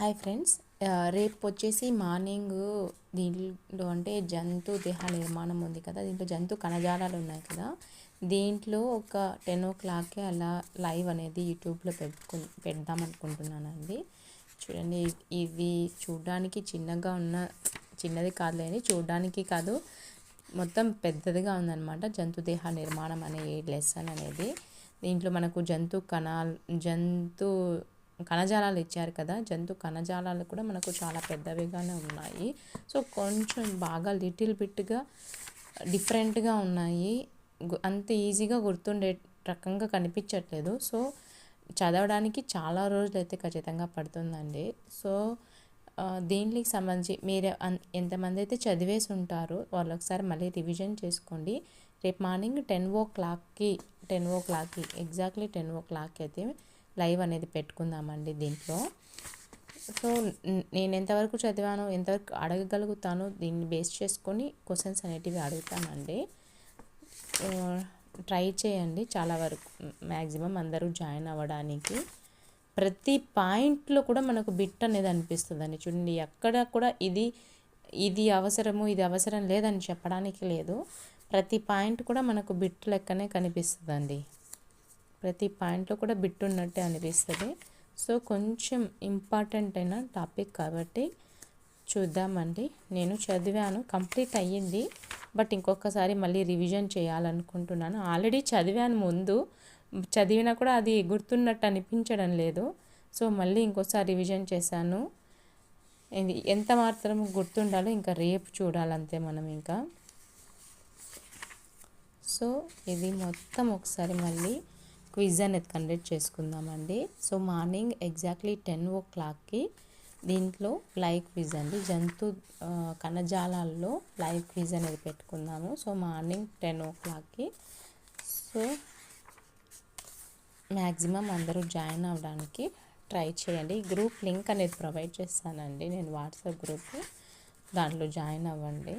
Hi friends. రేపు వచ్చేసి morning దీంట్లో అంటే జంతు దేహ నిర్మాణం ఉంది కదా. దీంట్లో జంతు కణజాలాలు ఉన్నాయి కదా. దీంట్లో ఒక టెన్ ఓ క్లాక్కే అలా లైవ్ అనేది యూట్యూబ్లో పెట్టుకు పెడదాం అనుకుంటున్నానండి. చూడండి ఇవి చూడడానికి చిన్నగా ఉన్న చిన్నది కాదులేని చూడడానికి కాదు మొత్తం పెద్దదిగా ఉందన్నమాట జంతు దేహ నిర్మాణం అనే లెసన్ అనేది. దీంట్లో మనకు జంతు కణాలు జంతు కణజాలాలు ఇచ్చారు కదా జంతు కణజాలాలు కూడా మనకు చాలా పెద్దవిగానే ఉన్నాయి. సో కొంచెం బాగా లిటిల్ బిట్గా డిఫరెంట్గా ఉన్నాయి. గు- అంత ఈజీగా గుర్తుండే రకంగా కనిపించట్లేదు. సో చదవడానికి చాలా రోజులు అయితే ఖచ్చితంగా పడుతుందండి. సో దీనికి సంబంధించి మీరు అన్- ఎంతమంది అయితే చదివేసి ఉంటారో వాళ్ళు ఒకసారి మళ్ళీ రివిజన్ చేసుకోండి. రేపు మార్నింగ్ టెన్ ఓ క్లాక్కి టెన్ ఓ క్లాక్కి ఎగ్జాక్ట్లీ టెన్ ఓ క్లాక్కి అయితే లైవ్ అనేది పెట్టుకుందామండి దీంట్లో. సో నేను ఎంతవరకు చదివాను ఎంతవరకు అడగగలుగుతాను దీన్ని బేస్ చేసుకొని క్వశ్చన్స్ అనేటివి అడుగుతానండి. ట్రై చేయండి చాలా వరకు. మ్యాక్సిమం అందరూ జాయిన్ అవ్వడానికి. ప్రతి పాయింట్లో కూడా మనకు బిట్ అనేది అనిపిస్తుందండి. చూడండి ఎక్కడ కూడా ఇది ఇది అవసరము ఇది అవసరం లేదని చెప్పడానికి లేదు. ప్రతి పాయింట్ కూడా మనకు బిట్ లెక్కనే కనిపిస్తుందండి. ప్రతి పాయింట్లో కూడా బిట్ ఉన్నట్టే అనిపిస్తుంది. సో కొంచెం ఇంపార్టెంట్ అయిన టాపిక్ కాబట్టి చూద్దామండి. నేను చదివాను కంప్లీట్ అయ్యింది. బట్ ఇంకొకసారి మళ్ళీ రివిజన్ చేయాలనుకుంటున్నాను. ఆల్రెడీ చదివాను ముందు. చదివినా కూడా అది గుర్తున్నట్టు అనిపించడం లేదు. సో మళ్ళీ ఇంకోసారి రివిజన్ చేశాను. ఇది ఎంత మాత్రం గుర్తుండాలో ఇంకా రేపు చూడాలంతే మనం ఇంకా. సో ఇది మొత్తం ఒకసారి మళ్ళీ క్విజ్ అనేది కండక్ట్ చేసుకుందామండి. సో మార్నింగ్ ఎగ్జాక్ట్లీ టెన్ ఓ క్లాక్కి దీంట్లో లైవ్ క్విజ్ అండి. జంతు కణజాలాల్లో లైవ్ క్విజ్ అనేది పెట్టుకుందాము. సో మార్నింగ్ టెన్ ఓ క్లాక్కి. సో మ్యాక్సిమం అందరూ జాయిన్ అవ్వడానికి ట్రై చేయండి. గ్రూప్ లింక్ అనేది ప్రొవైడ్ చేస్తానండి. నేను వాట్సాప్ గ్రూప్ దాంట్లో జాయిన్ అవ్వండి.